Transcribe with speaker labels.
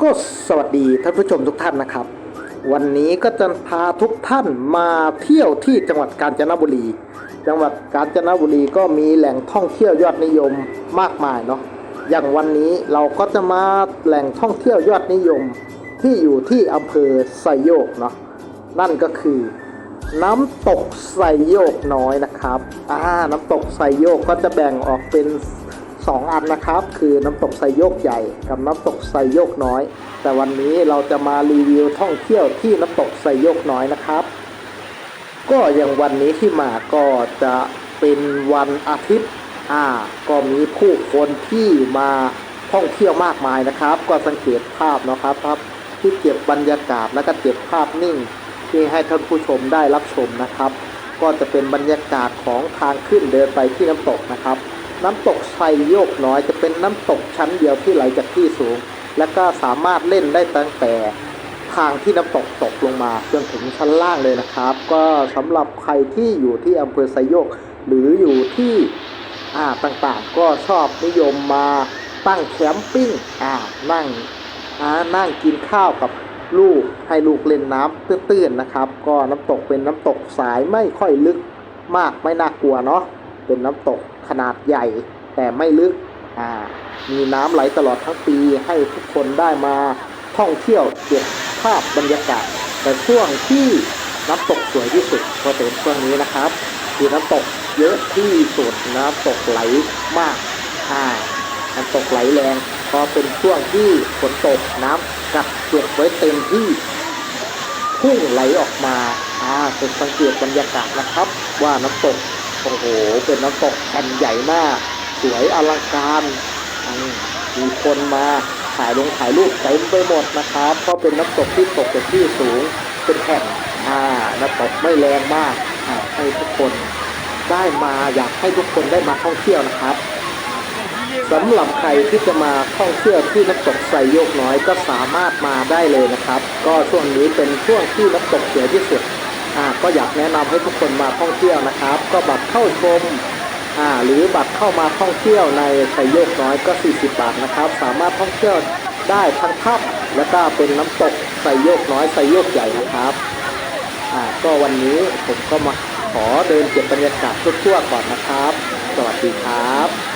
Speaker 1: ก็สวัสดีท่านผู้ชมทุกท่านนะครับ วันนี้ก็จะพาทุกท่านมาเที่ยวที่จังหวัดกาญจนบุรี จังหวัดกาญจนบุรีก็มีแหล่งท่องเที่ยวยอดนิยมมากมายเนาะอย่างวันนี้เราก็จะมาแหล่งท่องเที่ยวยอดนิยมที่อยู่ที่อำเภอไซโยกเนาะนั่นก็คือ น้ำตกไซโยกน้อยนะครับอ่าน้ำตกไซโยกก็จะแบ่งออกเป็น สองอันนะครับ คือน้ำตกไซโยกใหญ่กับน้ำตกไซโยกน้อย แต่วันนี้เราจะมารีวิวท่องเที่ยวที่น้ำตกไซโยกน้อยนะครับ ก็อย่างวันนี้ที่มาก็จะเป็นวันอาทิตย์อ่าก็มีผู้คนที่มาท่องเที่ยวมากมายนะครับ ก็สังเกตภาพนะครับครับที่เก็บบรรยากาศและก็เก็บภาพนิ่ง ที่ให้ท่านผู้ชมได้รับชมนะครับ ก็จะเป็นบรรยากาศของทางขึ้นเดินไปที่น้ำตกนะครับ น้ำตกไซโยกน้อยจะเป็นน้ำตกชั้นเดียวที่ไหลจากที่สูง และก็สามารถเล่นได้ตั้งแต่ทางที่น้ำตกตกลงมาจนถึงชั้นล่างเลยนะครับ ก็สำหรับใครที่อยู่ที่อำเภอไซโยก หรืออยู่ที่อ่าต่างๆ ก็ชอบนิยมมาตั้งแคมปิ้งอ่านั่งอ่านั่งกินข้าวกับลูกให้ลูกเล่นน้ำตื้นๆนะครับ ก็น้ำตกเป็นน้ำตกสายไม่ค่อยลึกมากไม่น่ากลัวเนาะ เป็นน้ำตกขนาดใหญ่ แต่ไม่ลึกมีน้ำไหลตลอดทั้งปีให้ทุกคนได้มาท่องเที่ยวเก็บภาพบรรยากาศ แต่ช่วงที่น้ำตกสวยที่สุดก็เป็นช่วงนี้นะครับคือน้ำตกเยอะที่สุดน้ำตกไหลมากอ่าน้ำตกไหลแรงพอเป็นช่วงที่ฝนตกน้ำกักเก็บไว้เต็มที่พุ่งไหลออกมาอ่าเป็นสังเกตบรรยากาศนะครับ ว่าน้ำตก โอ้โห เป็นน้ำตกแผ่นใหญ่มาก สวยอลังการมีคนมาถ่ายลงถ่ายรูปเต็มไปหมดนะครับเพราะเป็นน้ำตกที่ตกจากที่สูงเป็นแผ่นอ่าน้ำตกไม่แรงมากให้ทุกคนได้มาอยากให้ทุกคนได้มาท่องเที่ยวนะครับสำหรับใครที่จะมาท่องเที่ยวที่น้ำตกไซโยกน้อยก็สามารถมาได้เลยนะครับ ก็ช่วงนี้เป็นช่วงที่น้ำตกสวยที่สุด ก็อยากแนะนำให้ทุกคนมาท่องเที่ยวนะครับ ก็บัตรเข้าชมหรือบัตรเข้ามาท่องเที่ยวในไซโยกน้อยก็ 40 บาทนะครับ สามารถท่องเที่ยวได้ทั้งถ้ำและก็เป็นน้ำตกไซโยกน้อยไซโยกใหญ่นะครับก็วันนี้ผมก็มาขอเดินเก็บบรรยากาศทั่วๆก่อนนะครับ สวัสดีครับ